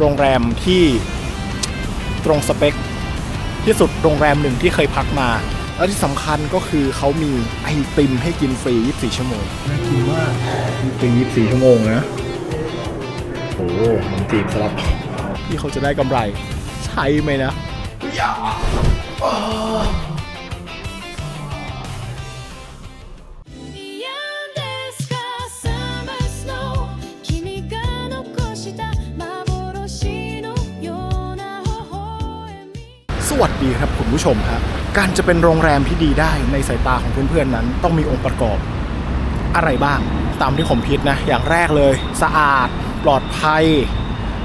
โรงแรมที่ตรงสเปค ที่สุดโรงแรมหนึ่งที่เคยพักมา แล้วที่สำคัญก็คือเขามีไอติมให้กินฟรี 24 ชั่วโมงน่ากินมากฟรี24 ชั่วโมงนะโอ้มันจีบสลับพี่เขาจะได้กำไร ใช่ไหมนะ วัสดีครับคุณผู้ชมครับการจะเป็นโรงแรมที่ดีได้ในสายตาของเพื่อนๆนั้น ต้องมีองค์ประกอบอะไรบ้าง ตามที่ผมคิดนะ อย่างแรกเลย สะอาด ปลอดภัย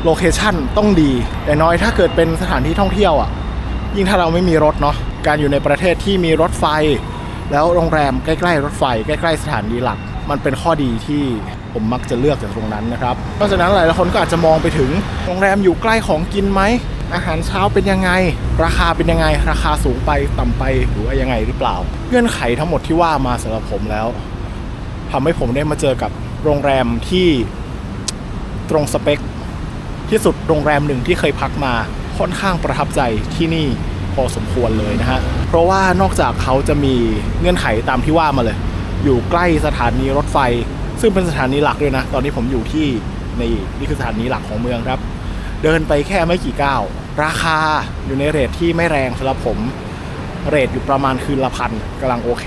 โลเคชั่นต้องดี แต่น้อยถ้าเกิดเป็นสถานที่ท่องเที่ยวอะ ยิ่งถ้าเราไม่มีรถเนาะการอยู่ในประเทศที่มีรถไฟ แล้วโรงแรมใกล้ๆรถไฟ ใกล้ๆสถานีหลัก มันเป็นข้อดีที่ผมมักจะเลือกจากตรงนั้นนะครับนอกจากนั้นหลายๆคนก็อาจจะมองไปถึงโรงแรมอยู่ใกล้ของกินไหม อาหารเช้าเป็นยังไง ราคาเป็นยังไง ราคาสูงไปต่ำไปหรือว่ายังไงหรือเปล่า เงื่อนไขทั้งหมดที่ว่ามาสำหรับผมแล้วทำให้ผมได้มาเจอกับโรงแรมที่ตรงสเปค ที่สุดโรงแรมหนึ่งที่เคยพักมาค่อนข้างประทับใจที่นี่พอสมควรเลยนะฮะ เพราะว่านอกจากเขาจะมีเงื่อนไขตามที่ว่ามาเลย อยู่ใกล้สถานีรถไฟ ซึ่งเป็นสถานีหลักด้วยนะ ตอนนี้ผมอยู่ที่ในนี่คือสถานีหลักของเมืองครับ เดินไปแค่ไม่กี่ก้าว ราคาอยู่ในเรทที่ไม่แรงสำหรับผม เรทอยู่ประมาณคืนละพันกำลังโอเค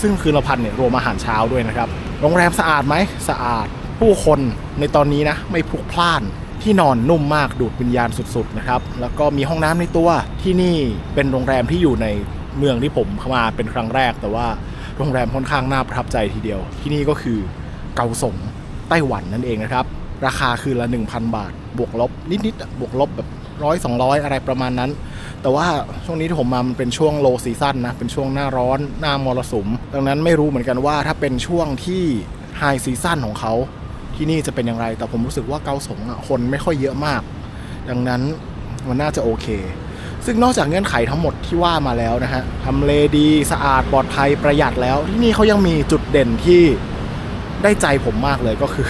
ซึ่งคืนละพันเนี่ยรวมอาหารเช้าด้วยนะครับ โรงแรมสะอาดไหมสะอาด ผู้คนในตอนนี้นะไม่พลุกพล่านที่นอนนุ่มมากดูดวิญญาณสุดๆนะครับ แล้วก็มีห้องน้ำในตัวที่นี่เป็นโรงแรมที่อยู่ในเมืองที่ผมเข้ามาเป็นครั้งแรก แต่ว่าโรงแรมค่อนข้างน่าประทับใจทีเดียว ที่นี่ก็คือเกาสงไต้หวันนั่นเองนะครับ ราคาคือละ 1,000 บาท บวกลบนิดๆบวกลบแบบร้อยสองร้อยอะไรประมาณนั้น แต่ว่าช่วงนี้ที่ผมมามันเป็นช่วงโลซีซั่นนะ เป็นช่วงหน้าร้อนหน้ามรสุม ดังนั้นไม่รู้เหมือนกันว่าถ้าเป็นช่วงที่ไฮซีซั่นของเขาที่นี่จะเป็นอย่างไร แต่ผมรู้สึกว่าเกาสงอะคนไม่ค่อยเยอะมาก ดังนั้นมันน่าจะโอเค ซึ่งนอกจากเงื่อนไขทั้งหมดที่ว่ามาแล้วนะฮะทำเลดีสะอาดปลอดภัยประหยัดแล้ว ที่นี่เขายังมีจุดเด่นที่ได้ใจผมมากเลยก็คือ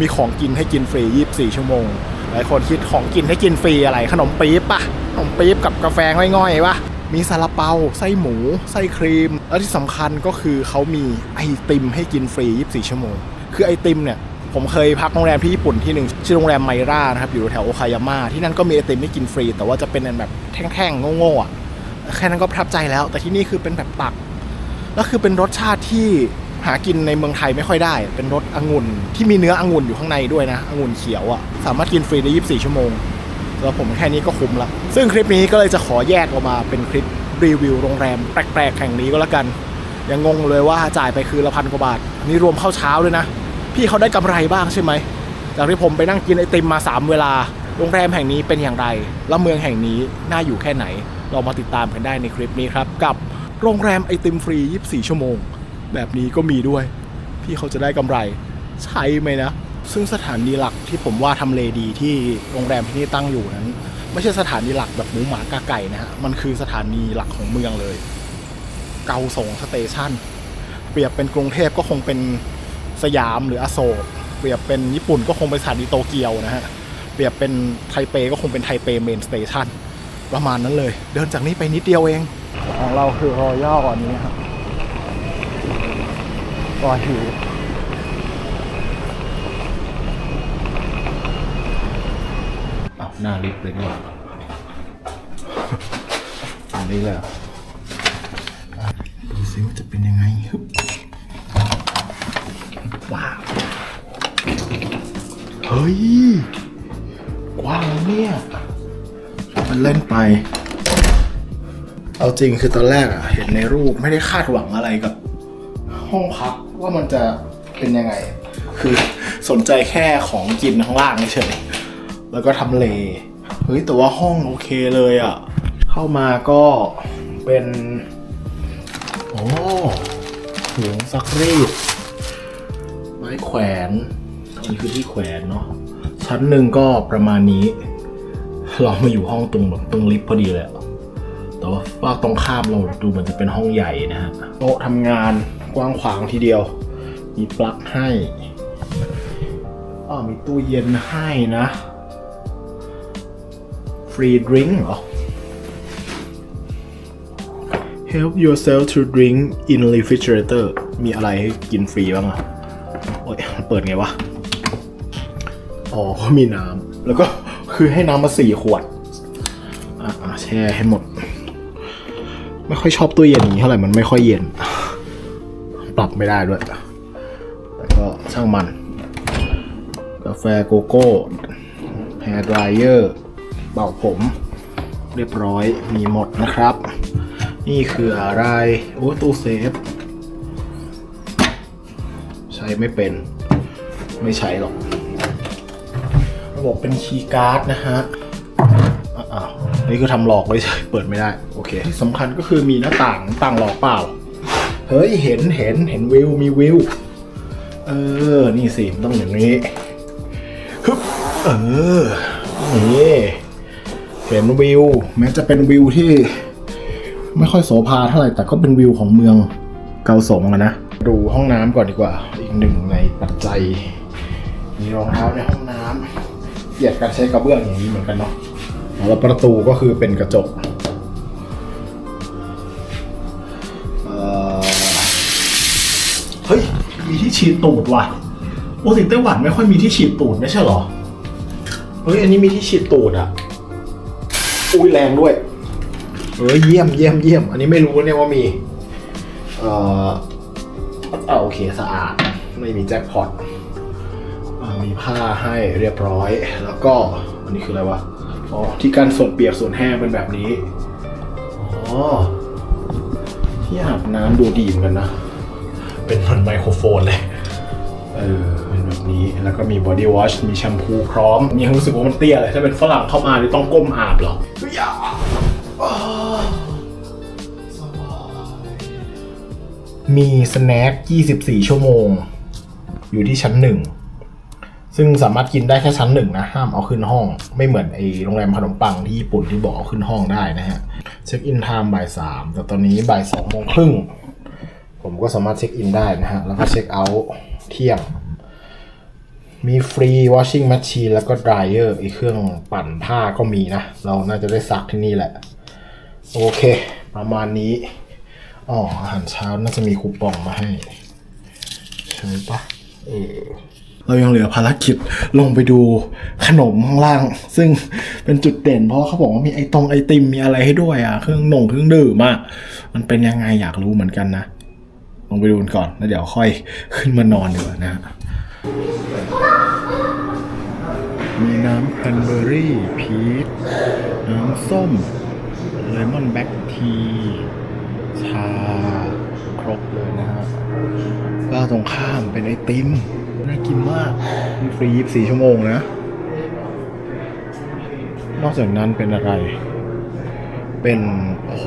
มีของกินให้กินฟรี 24 ชั่วโมง หลายคนคิดของกินให้กินฟรีอะไร ขนมปี๊บปะขนมปี๊บกับกาแฟง่อยๆปะมีซาลาเปา ไส้หมู ไส้ครีม แล้วที่สำคัญก็คือเขามีไอติมให้กินฟรี 24 ชั่วโมง คือไอติมเนี่ยผมเคยพักโรงแรมที่ญี่ปุ่นที่หนึ่งชื่อโรงแรมไมรานะครับอยู่แถวโอคายาม่าที่นั่นก็มีไอติมให้กินฟรี แต่ว่าจะเป็นอันแบบแท่งๆโง่ๆอะแค่นั้นก็ประทับใจแล้ว แต่ที่นี่คือเป็นแบบตักแล้วคือเป็นรสชาติที่ หากินในเมืองไทยไม่ค่อยได้ เป็นรสองุ่นที่มีเนื้อองุ่นอยู่ข้างในด้วยนะองุ่นเขียวอะ่ะสามารถกินฟรีได้ 24 ชั่วโมงแล้วผมแค่นี้ก็คุ้มละซึ่งคลิปนี้ก็เลยจะขอแยกออกมาเป็นคลิปรีวิวโรงแรมแปลกๆแห่งนี้ก็แล้วกัน ยังงงเลยว่าจ่ายไปคือละพันกว่าบาท นี่รวมข้าวเช้าด้วยนะ พี่เขาได้กำไรบ้างใช่ไหมจากที่ผมไปนั่งกินไอติมมา 3 เวลา โรงแรมแห่งนี้เป็นอย่างไร แล้วเมืองแห่งนี้น่าอยู่แค่ไหน เรามาติดตามกันได้ในคลิปนี้ครับ กับโรงแรมไอติมฟรี 24 ชั่วโมง แบบนี้ก็มีด้วย พี่เขาจะได้กำไร ใช่ไหมนะ ซึ่งสถานีหลักที่ผมว่าทำเลดีที่โรงแรมที่นี่ตั้งอยู่นั้น ไม่ใช่สถานีหลักแบบหมูหมากาไก่นะฮะ มันคือสถานีหลักของเมืองเลย เกาสงสเตชันเปรียบเป็นกรุงเทพก็คงเป็นสยามหรืออโศก เปรียบเป็นญี่ปุ่นก็คงเป็นสถานีโตเกียวนะฮะ เปรียบเป็นไทเปก็คงเป็นไทเปเมนสเตชันประมาณนั้นเลย เดินจากนี้ไปนิดเดียวเอง ของเราคือรอย่ออันนี้ครับ รอหิวอ้าวหน้าลิฟต์เลยนี่หว่าอันนี้เลยเหรออะดูซิว่าจะเป็นยังไงฮึบว้าวเฮ้ยกว้างนะเนี่ย มันเล่นไป เอาจริงคือตอนแรกอะเห็นในรูปไม่ได้คาดหวังอะไรกับ ห้องพัก ว่ามันจะเป็นยังไง คือสนใจแค่ของกินข้างล่างเฉยๆแล้วก็ทำเล เฮ้ย แต่ว่าห้องโอเคเลยอะเข้ามาก็เป็น โอ้ถุงซักรีด ไม้แขวนอันนี้คือที่แขวนเนาะ ชั้นหนึ่งก็ประมาณนี้ เรามาอยู่ห้องตรงแบบตรงลิฟต์พอดีเลยอะแต่ว่าฝากตรงข้ามเราดูเหมือนจะเป็นห้องใหญ่นะฮะ โต๊ะทำงาน กว้างขวางทีเดียว มีปลั๊กให้อ้อมีตู้เย็นให้นะ ฟรีดริงเหรอ Help yourself to drink in refrigerator มีอะไรให้กินฟรีบ้างอะโอ้ยเปิดไงวะ อ๋อ ก็มีน้ำ แล้วก็คือให้น้ำมาสี่ขวด อะอะแช่ให้หมด ไม่ค่อยชอบตู้เย็นนี้เท่าไหร่ มันไม่ค่อยเย็น รับไม่ได้ด้วย แต่ก็ช่างมัน กาแฟโกโก้แฮร์ดรายเออร์เป่าผม เรียบร้อยมีหมดนะครับ นี่คืออะไร โอ้ตู้เซฟ ใช้ไม่เป็น ไม่ใช้หรอก ระบบเป็นคีย์การ์ดนะฮะอ้าวนี่คือทำหลอกไว้เฉยเปิดไม่ได้ โอเค ที่สำคัญก็คือมีหน้าต่างต่างหลอกเปล่า เฮ้ยเห็นเห็นเห็นวิวมีวิว เออ นี่สิมต้องอย่างนี้ฮึบเออนี่เห็นวิว แม้จะเป็นวิวที่ ไม่ค่อยโสภาเท่าไหร่แต่ก็เป็นวิวของเมืองเกาสงอะนะดูห้องน้ำก่อนดีกว่า อีกหนึ่งในปัจจัย มีรองเท้าในห้องน้ำเกียดการใช้กระเบื้องอย่างนี้เหมือนกันเนาะแล้วประตูก็คือเป็นกระจก ฉีดตูดว่ะปกติไต้หวันไม่ค่อยมีที่ฉีดตูดไม่ใช่หรอ เฮ้ย อันนี้มีที่ฉีดตูดอะ อุ้ยแรงด้วยเออเยี่ยมเยี่ยมเยี่ยม อันนี้ไม่รู้เนี่ยว่ามี เอ่ออ่าโอเคสะอาด ไม่มีแจ็คพอตมีผ้าให้เรียบร้อย แล้วก็ อันนี้คืออะไรวะ อ๋อ ที่กันส่วนเปียกส่วนแห้งเป็นแบบนี้ อ๋อ ที่อาบน้ำดูดีเหมือนกันนะ เป็นเหมือนไมโครโฟนเลย เออเป็นแบบนี้แล้วก็มีบอดี้วอชมีแชมพูพร้อม มีความรู้สึกว่ามันเตี้ยเลยถ้าเป็นฝรั่งเข้ามานี่ต้องก้มอาบหรอเฮ้ยอะอ่ามีสแน็ค24 ชั่วโมง อยู่ที่ชั้นหนึ่ง ซึ่งสามารถกินได้แค่ชั้นหนึ่งนะ ห้ามเอาขึ้นห้อง ไม่เหมือนไอโรงแรมขนมปังที่ญี่ปุ่นที่บอกเอาขึ้นห้องได้นะฮะ เช็คอินไทม์บ่ายสามแต่ตอนนี้บ่ายสองโมงครึ่ง ผมก็สามารถเช็คอินได้นะฮะ แล้วก็เช็คเอาท์ เที่ยง มีฟรี washing machine แล้วก็ dryer อีกเครื่องปั่นผ้าก็มีนะ เราน่าจะได้ซักที่นี่แหละ โอเค ประมาณนี้อ๋ออาหารเช้าน่าจะมีคูปองมาให้ ใช่ปะเออเรายังเหลือภารกิจลงไปดูขนมข้างล่าง ซึ่งเป็นจุดเด่นเพราะเขาบอกว่ามีไอตรงไอติมมีอะไรให้ด้วยอะ เครื่องหนงเครื่องดื่มอะ มันเป็นยังไงอยากรู้เหมือนกันนะ ลงไปดูกันก่อน แล้วเดี๋ยวค่อยขึ้นมานอนดีกว่านะฮะมีน้ำแคนเบอรี่ พีช น้ำส้ม เลมอนแบ็กที ชา ครบเลยนะฮะก็ตรงข้ามเป็นไอติม น่ากินมากมีฟรี 24 ชั่วโมงนะ นอกจากนั้นเป็นอะไร เป็น โอ้โห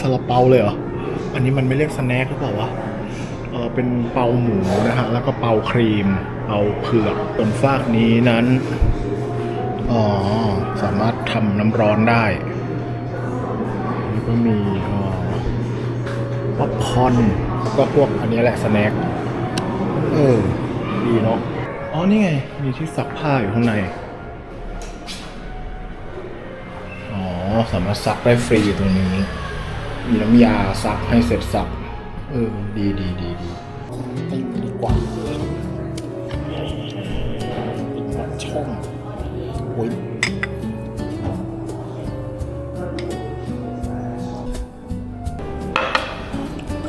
ซาลาเปาเลยเหรอ อันนี้มันไม่เรียกสแน็คหรือเปล่าวะเออเป็นเปาหมูนะฮะ แล้วก็เปาครีมเปาเผือกบนฟากนี้นั้น อ๋อ สามารถทำน้ำร้อนได้ แล้วก็มีอ๋อป๊อปคอนก็พวกอันนี้แหละสแน็ค เออ ดีเนาะ อ๋อ นี่ไง มีที่ซักผ้าอยู่ข้างใน อ๋อ สามารถซักได้ฟรีตรงนี้ มีน้ำยาซักให้เสร็จสับเออดีดีดีดีติดดีกว่าช่องโอ้ย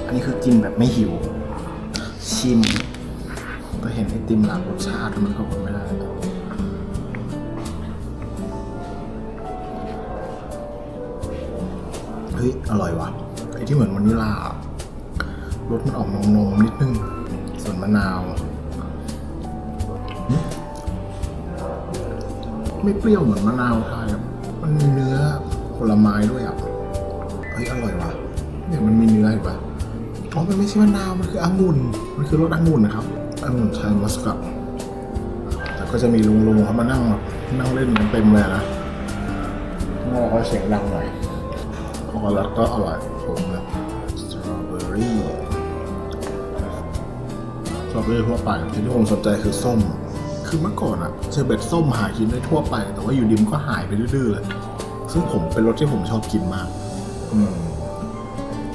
อันนี้คือกินแบบไม่หิว ชิม ก็เห็นไอติมหลากรสชาติมันก็อดไม่ได้ ฮ้ยอร่อยว่ะไอที่เหมือนวานิลลารสมันออกนมๆนิดนึง ส่วนมะนาว ไม่เปรี้ยวเหมือนมะนาวไทยมันมีเนื้อผลไม้ด้วยอะเฮ้ยอร่อยว่ะเนี่ยมันมีเนื้อเห็นปะอ๋อมันไม่ใช่มะนาวมันคือองุ่นมันคือรสองุ่นนะครับองุ่นไทยมัสกัดแต่ก็จะมีลุงๆเขามานั่งนั่งเล่นกันเต็มเลยนะแล้วเราก็เสียงดังหน่อย ช็อกโกแลตก็อร่อยผมนะสตรอเบอรี่สตรอเบอรี่ทั่วไปที่ที่ผมสนใจคือส้ม คือเมื่อก่อนอะเชอร์เบตส้มหากินได้ทั่วไป แต่ว่าอยู่ดิมก็หายไปดื้อๆเลย ซึ่งผมเป็นรสที่ผมชอบกินมาก อืม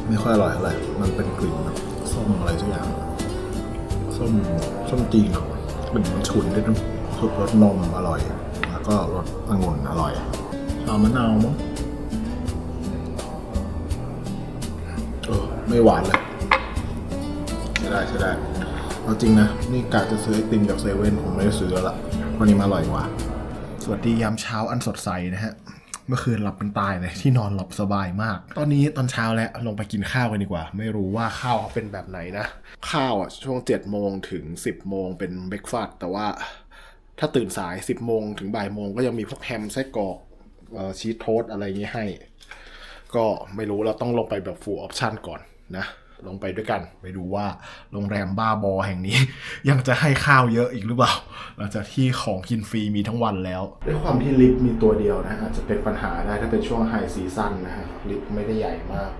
ไม่ค่อยอร่อยเท่าไหร่มันเป็นกลิ่นแบบส้มอะไรสักอย่างส้มส้มจีนเหรอมันมันฉุนด้วยน้ำซุปรสนมอร่อย แล้วก็รสองุ่นอร่อยชามะนาวมั้ง ไม่หวานเลยใช่ได้ใช่ได้เอาจริงนะ นี่กะจะซื้อไอติมจากเซเว่นผมไม่ได้ซื้อแล้วละวันนี้มาอร่อยกว่า สวัสดียามเช้าอันสดใสนะฮะเมื่อคืนหลับเป็นตายเลยที่นอนหลับสบายมาก ตอนนี้ตอนเช้าแล้วลงไปกินข้าวกันดีกว่า ไม่รู้ว่าข้าวเขาเป็นแบบไหนนะ ข้าวอะช่วง7จ็ดโมงถึง 10บโมงเป็นเบรกฟาสต์แต่ว่าถ้าตื่นสาย 10บโมงถึงบ่ายโมงก็ยังมีพวกแฮมไส้กรอกเอ่อชีสโทสต์อะไรอย่างงี้ให้ ก็ไม่รู้เราต้องลงไปแบบ full option ก่อน นะลงไปด้วยกัน ไปดูว่าโรงแรมบ้าบอแห่งนี้ ยังจะให้ข้าวเยอะอีกหรือเปล่าหลังจากที่ของกินฟรีมีทั้งวันแล้ว ด้วยความที่ลิฟต์มีตัวเดียวนะอาจจะเป็นปัญหาได้ถ้าเป็นช่วงไฮซีซั่นนะฮะลิฟต์ไม่ได้ใหญ่มาก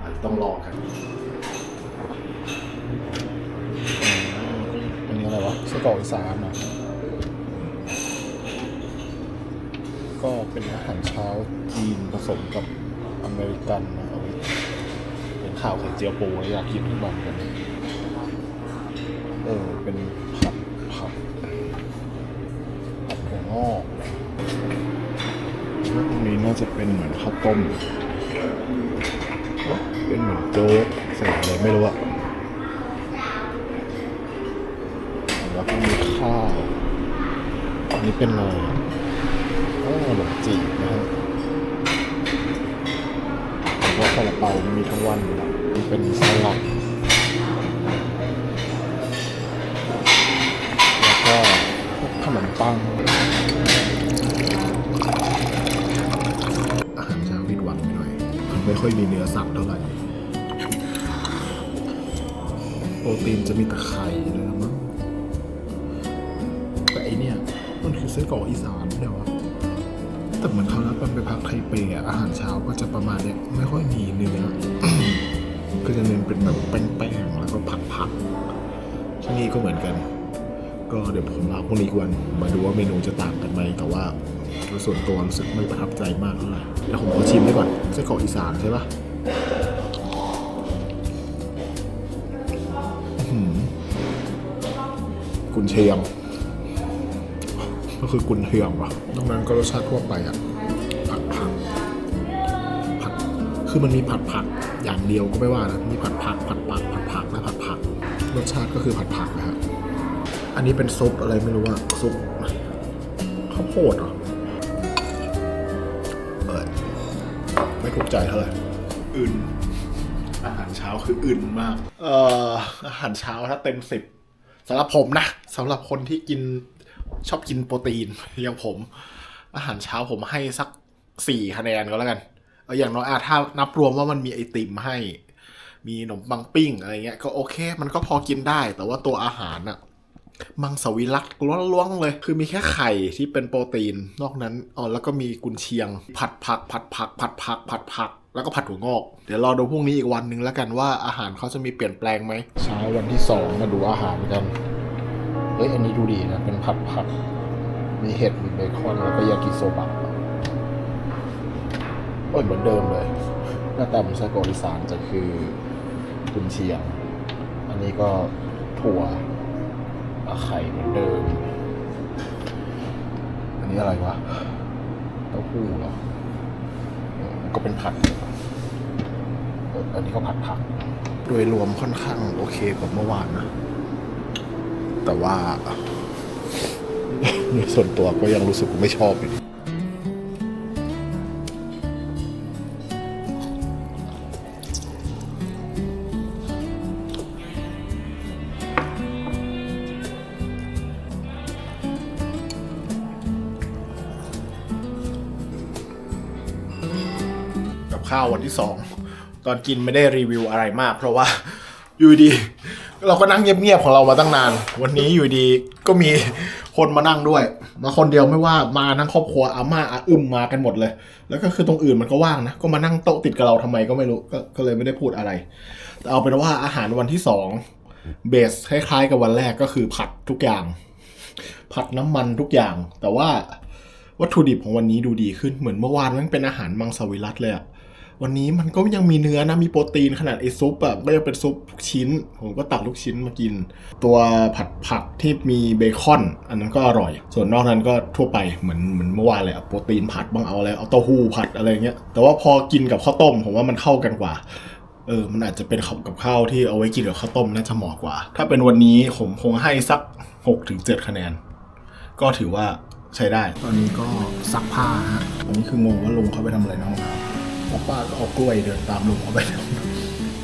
อาจจะต้องรอกันอันนี้อะไรวะไส้กรอกอีสานนะก็เป็นอาหารเช้าจีนผสมกับอเมริกันนะเอาไว้เป็น ข่าวไข่เจียวปูอยากกินทุกวันกันเออ เป็นผัดผัดผัดถั่วงอกแล้วตรงนี้น่าจะเป็นเหมือนข้าวต้ม เป็นเหมือนโจ๊กใส่อะไรไม่รู้อะแล้วก็มีข้าวอันนี้เป็นอะไรอะอ๋อขนมจีบนะฮะแล้วก็ซาลาเปามีทั้งวันอยู่แล้ว เป็นสลัดแล้วก็พวกขนมปังอาหารเช้าผิดหวังไปหน่อยมันไม่ค่อยมีเนื้อสัตว์เท่าไหร่ โปรตีนจะมีแต่ไข่เลยนะมั้งแต่ไอเนี่ย มันคือไส้กรอกอีสานเนี่ยวะแต่เหมือนเขานัดมันไปพักไทเปอะอาหารเช้าก็จะประมาณเนี้ยไม่ค่อยมีเนื้อ ก็จะเน้นเป็นแบบแป้งๆแล้วก็ผักๆที่นี่ก็เหมือนกัน ก็เดี๋ยวผมมาพรุ่งนี้อีกวันมาดูว่าเมนูจะต่างกันไหมแต่ว่าโดยส่วนตัวรู้สึกไม่ประทับใจมากเท่าไหร่เดี๋ยวผมขอชิมไว้ก่อนไส้กรอกอีสานใช่ปะอื้อหือกุนเชียงก็คือกุนเชียงปะนอกนั้นก็รสชาติทั่วไปอะผัดผักผัดคือมันมีผัดผัก อย่างเดียวก็ไม่ว่านะมีผัดผักผัดผักผัดผักและผัดผักรสชาติก็คือผัดผักนะครับอันนี้เป็นซุปอะไรไม่รู้อะซุปข้าวโพดเหรอเออไม่ถูกใจเท่าไหร่อื่น อาหารเช้าคืออื่นมาก เอ่ออาหารเช้าถ้าเต็มสิบสำหรับผมนะสำหรับคนที่กินชอบกินโปรตีนอย่างผม อาหารเช้าผมให้สักสี่คะแนนก็แล้วกันเอย่างน้อยอะถ้านับรวมว่ามันมีไอติมให้ มีขนมปังปิ้งอะไรเงี้ยก็โอเค มันก็พอกินได้ แต่ว่าตัวอาหารอะมังสวิรัตล้วนๆเลย คือมีแค่ไข่ที่เป็นโปรตีน นอกนั้นอ๋อแล้วก็มีกุนเชียง ผัดผัก ผัดผัก ผัดผัก ผัดผัก แล้วก็ผัดถั่วงอก เดี๋ยวรอดูพรุ่งนี้อีกวันนึงแล้วกันว่าอาหารเขาจะมีเปลี่ยนแปลงไหมเช้าวันที่สองมาดูอาหารกัน เฮ้ยอันนี้ดูดีนะ เป็นผัดผัก มีเห็ด มีเบคอน แล้วก็ยากิโซบะ โอ้ยเหมือนเดิมเลย หน้าตาเหมือนไส้กรอกอีสานจะคือกุนเชียง อันนี้ก็ถั่วอาไข่เหมือนเดิม อันนี้อะไรวะ เต้าหู้เหรอก็เป็นผัดอันนี้ก็ผัดผัก โดยรวมค่อนข้างโอเคกว่าเมื่อวานนะ แต่ว่าในส่วนตัวก็ยังรู้สึกไม่ชอบอยู่ดี ที่สองตอนกินไม่ได้รีวิวอะไรมาก เพราะว่าอยู่ดี เราก็นั่งเงียบๆของเรามาตั้งนาน วันนี้อยู่ดีก็มีคนมานั่งด้วย มาคนเดียวไม่ว่ามาทั้งครอบครัวอาม่าอาอึมมากันหมดเลย แล้วก็คือตรงอื่นมันก็ว่างนะ ก็มานั่งโต๊ะติดกับเราทำไมก็ไม่รู้ก็ก็เลยไม่ได้พูดอะไรแต่เอาเป็นว่าอาหารวันที่สองเบสคล้ายๆกับวันแรกก็คือผัดทุกอย่าง ผัดน้ำมันทุกอย่าง แต่ว่าวัตถุดิบของวันนี้ดูดีขึ้นเหมือนเมื่อวานมันเป็นอาหารมังสวิรัตเลยอะ วันนี้มันก็ยังมีเนื้อนะ มีโปรตีนขนาดไอซุปอะไม่ได้เป็นซุปทุกชิ้น ผมก็ตักลูกชิ้นมากิน ตัวผัดผักที่มีเบคอน อันนั้นก็อร่อย ส่วนนอกนั้นก็ทั่วไปเหมือนเหมือนเมื่อวานเลยอะโปรตีนผัดบ้างเอาอะไรเอาเต้าหู้ผัดอะไรเงี้ย แต่ว่าพอกินกับข้าวต้มผมว่ามันเข้ากันกว่าเออ มันอาจจะเป็นกับข้าวที่เอาไว้กินกับข้าวต้มน่าจะเหมาะกว่า ถ้าเป็นวันนี้ผมคงให้สัก6ถึง7คะแนน ก็ถือว่าใช้ได้ ตอนนี้ก็ซักผ้าฮะ ตอนนี้คืองงว่าลุงเขาไปทำอะไรในห้องน้ำ แล้วป้าก็เอากล้วยเดินตามลุงเขาไป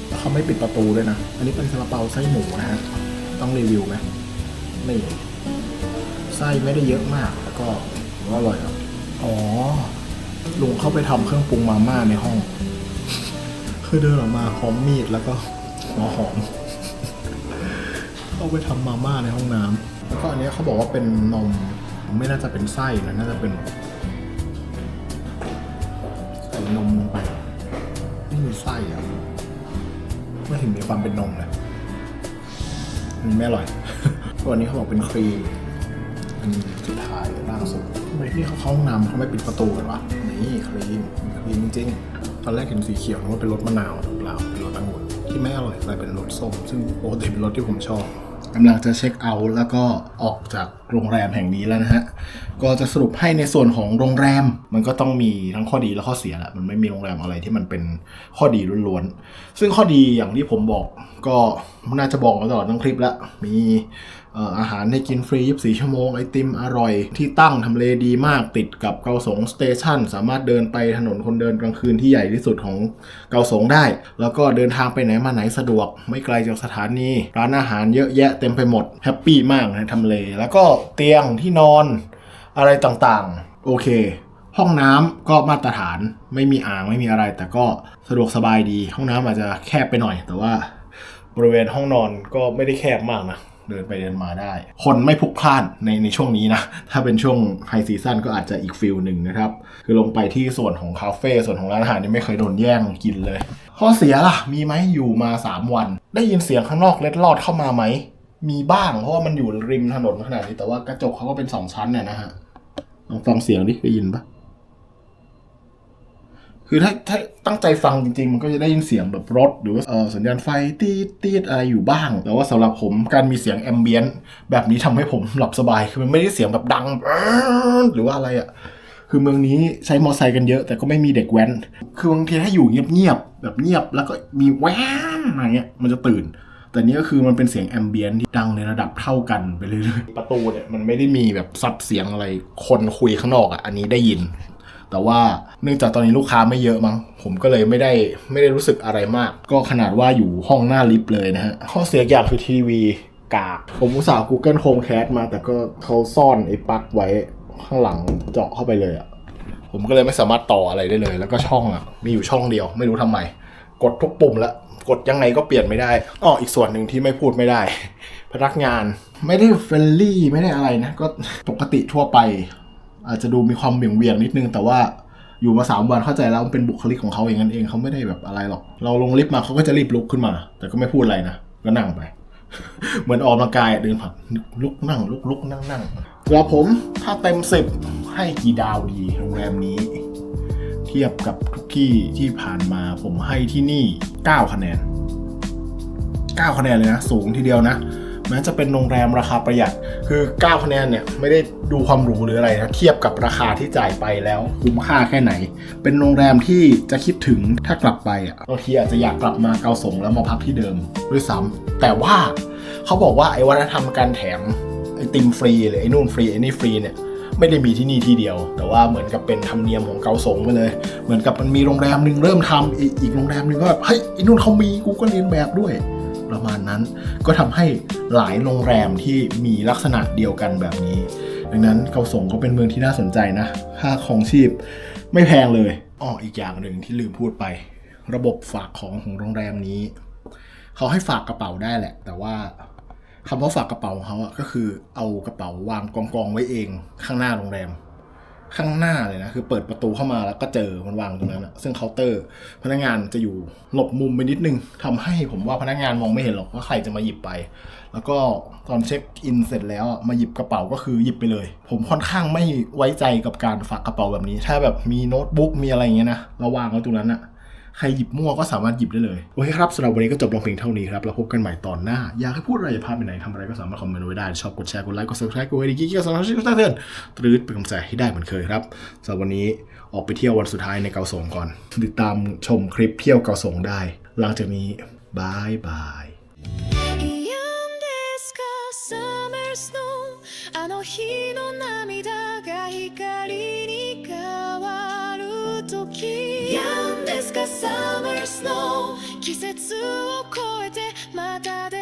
แล้วเขาไม่ปิดประตูด้วยนะ อันนี้เป็นซาลาเปาไส้หมูนะฮะ ต้องรีวิวไหมนี่ไส้ไม่ได้เยอะมากแล้วก็อว่าอร่อยอะอ๋อ ลุงเข้าไปทำเครื่องปรุงมาม่าในห้อง คือเดินออกมาพร้อมมีดแล้วก็หัวหอมเอาไปทำมาม่าในห้องน้ำแล้วก็อันนี้เขาบอกว่าเป็นนม ไม่น่าจะเป็นไส้นะ น่าจะเป็น นมลงไปไม่มีไส้อะไม่เห็นมีความเป็นนมเลยมันไม่อร่อยตัวนี้เขาบอกเป็นครีมอันสุดท้ายล่างสุดทำไมที่เขาเข้าห้องน้ำเขาไม่ปิดประตูกันวะนี่ครีมครีมจริงๆตอนแรกเห็นสีเขียวนึกว่าเป็นรสมะนาวเปล่าเป็นรสองุ่นที่ไม่อร่อยกลายเป็นรสส้มซึ่งปกติเป็นรสที่ผมชอบ กำลังจะเช็คเอาท์แล้วก็ออกจากโรงแรมแห่งนี้แล้วนะฮะ ก็จะสรุปให้ในส่วนของโรงแรมมันก็ต้องมีทั้งข้อดีและข้อเสียแหละมันไม่มีโรงแรมอะไรที่มันเป็นข้อดีล้วนๆ ซึ่งข้อดีอย่างที่ผมบอกก็น่าจะบอกมาตลอดทั้งคลิปละมี อาหารให้กินฟรี 24 ชั่วโมง ไอติมอร่อย ที่ตั้งทำเลดีมากติดกับเกาสงสเตชันสามารถเดินไปถนนคนเดินกลางคืนที่ใหญ่ที่สุดของเกาสงได้ แล้วก็เดินทางไปไหนมาไหนสะดวก ไม่ไกลจากสถานี ร้านอาหารเยอะแยะเต็มไปหมด แฮปปี้มากในทำเล แล้วก็เตียงที่นอนอะไรต่างๆ โอเคห้องน้ำก็มาตรฐานไม่มีอ่างไม่มีอะไร แต่ก็สะดวกสบายดี ห้องน้ำอาจจะแคบไปหน่อย แต่ว่าบริเวณห้องนอนก็ไม่ได้แคบมากนะ เดินไปเดินมาได้ คนไม่พลุกพล่านในในช่วงนี้นะ ถ้าเป็นช่วงไฮซีซั่นก็อาจจะอีกฟิลหนึ่งนะครับ คือลงไปที่ส่วนของคาเฟ่ส่วนของร้านอาหารนี่ไม่เคยโดนแย่งกินเลย ข้อเสียล่ะ มีไหมอยู่มา 3 วัน ได้ยินเสียงข้างนอกเล็ดลอดเข้ามาไหม มีบ้างเพราะว่ามันอยู่ริมถนนขนาดนี้แต่ว่ากระจกเขาก็เป็นสองชั้นเนี่ยนะฮะลองฟังเสียงดิได้ยินปะ คือถ้าถ้าตั้งใจฟังจริงๆ มันก็จะได้ยินเสียงแบบรถ หรือว่าสัญญาณไฟตีดตีดอะไรอยู่บ้าง แต่ว่าสำหรับผมการมีเสียงแอมเบียนแบบนี้ทำให้ผมหลับสบาย คือมันไม่ได้เสียงแบบดัง หรือว่าอะไรอะคือเมืองนี้ใช้มอเตอร์ไซค์กันเยอะ แต่ก็ไม่มีเด็กแว้น คือบางทีถ้าอยู่เงียบๆแบบเงียบแล้วก็มีแว้นอะไรเงี้ยมันจะตื่น แต่นี่ก็คือมันเป็นเสียงแอมเบียนที่ดังในระดับเท่ากันไปเรื่อยๆประตูเนี่ยมันไม่ได้มีแบบซับเสียงอะไรคนคุยข้างนอกอะอันนี้ได้ยิน แต่ว่าเนื่องจากตอนนี้ลูกค้าไม่เยอะมั้งผมก็เลยไม่ได้ไม่ได้รู้สึกอะไรมาก ก็ขนาดว่าอยู่ห้องหน้าลิฟต์เลยนะฮะข้อเสียอย่างคือทีวีกากผมอุตส่าห์ Google Chromecast มา แต่ก็เขาซ่อนไอ้ปลั๊กไว้ข้างหลังเจาะเข้าไปเลยอะผมก็เลยไม่สามารถต่ออะไรได้เลย แล้วก็ช่องอะมีอยู่ช่องเดียว ไม่รู้ทำไม กดทุกปุ่มล้วกดยังไงก็เปลี่ยนไม่ได้อ้ออีกส่วนหนึ่งที่ไม่พูดไม่ได้ พนักงานไม่ได้เฟรนลี่ไม่ได้อะไรนะ ก็ปกติทั่วไป อาจจะดูมีความเบี่ยงเวียงนิดนึง แต่ว่าอยู่มาสามวันเข้าใจแล้วมันเป็นบุคลิกของเขาเองนั้นเองเขาไม่ได้แบบอะไรหรอก เราลงลิฟต์มาเขาก็จะรีบลุกขึ้นมา แต่ก็ไม่พูดอะไรนะก็นั่งไป เหมือนออกกำลังกายเดินผ่านลุกนั่ง ลุกลุกนั่งนั่งสำหรับผมถ้าเต็มสิบให้กี่ดาวดีโรงแรมนี้ เทียบกับทุกที่ที่ผ่านมาผมให้ที่นี่ 9 คะแนน 9 คะแนนเลยนะ สูงทีเดียวนะ แม้จะเป็นโรงแรมราคาประหยัด คือ 9 คะแนนเนี่ยไม่ได้ดูความหรูหรืออะไรนะเทียบกับราคาที่จ่ายไปแล้วคุ้มค่าแค่ไหน เป็นโรงแรมที่จะคิดถึงถ้ากลับไปอะบางทีอาจจะอยากกลับมาเกาสงแล้วมาพักที่เดิมด้วยซ้ำแต่ว่าเขาบอกว่าไอ้วัฒนธรรมการแถมไอติมฟรีหรือไอ้นู่นฟรีไอ้นี่ฟรีเนี่ยไม่ได้มีที่นี่ที่เดียว แต่ว่าเหมือนกับเป็นธรรมเนียมของเกาสงไปเลย เหมือนกับมันมีโรงแรมหนึ่งเริ่มทำอีกอีกโรงแรมหนึ่งก็แบบเฮ้ยไอ้นู่นเขามีกูก็เรียนแบบด้วย ประมาณนั้น ก็ทำให้หลายโรงแรมที่มีลักษณะเดียวกันแบบนี้ ดังนั้นเกาสงก็เป็นเมืองที่น่าสนใจนะค่าของชีพไม่แพงเลยอ้ออีกอย่างหนึ่งที่ลืมพูดไป ระบบฝากของของโรงแรมนี้ เขาให้ฝากกระเป๋าได้แหละ แต่ว่าคำว่าฝากกระเป๋าของเขาอะก็คือเอากระเป๋าวางกองกองๆไว้เองข้างหน้าโรงแรม ข้างหน้าเลยนะคือเปิดประตูเข้ามาแล้วก็เจอมันวางตรงนั้นอะซึ่งเคาน์เตอร์ พนักงานจะอยู่หลบมุมไปนิดนึงทำให้ผมว่าพนักงานมองไม่เห็นหรอกว่าใครจะมาหยิบไป แล้วก็ตอนเช็คอินเสร็จแล้วมาหยิบกระเป๋าก็คือหยิบไปเลย ผมค่อนข้างไม่ไว้ใจกับการฝากกระเป๋าแบบนี้ ถ้าแบบมีโน้ตบุ๊กมีอะไรอย่างเงี้ยนะระวางไว้ตรงนั้นอะ ใครหยิบมั่วก็สามารถหยิบได้เลย โอเคครับสำหรับวันนี้ก็จบลงเพียงเท่านี้ครับ แล้วพบกันใหม่ตอนหน้า อยากให้พูดอะไรอย่าพลาดไปไหนทำอะไรก็สามารถคอมเมนต์ไว้ได้ ชอบกดแชร์ กดไลค์ กดซับสไคร b e กดไอค์กิ๊กกิ๊กกดซับสไครต์กดเตือนตรืดเป็นกำลังใจให้ได้เหมือนเคยครับสำหรับวันนี้ออกไปเที่ยววันสุดท้ายในเกาสงก่อน ติดตามชมคลิปเที่ยวเกาสงได้ หลังจากนี้บายบาย 節を超えてまた出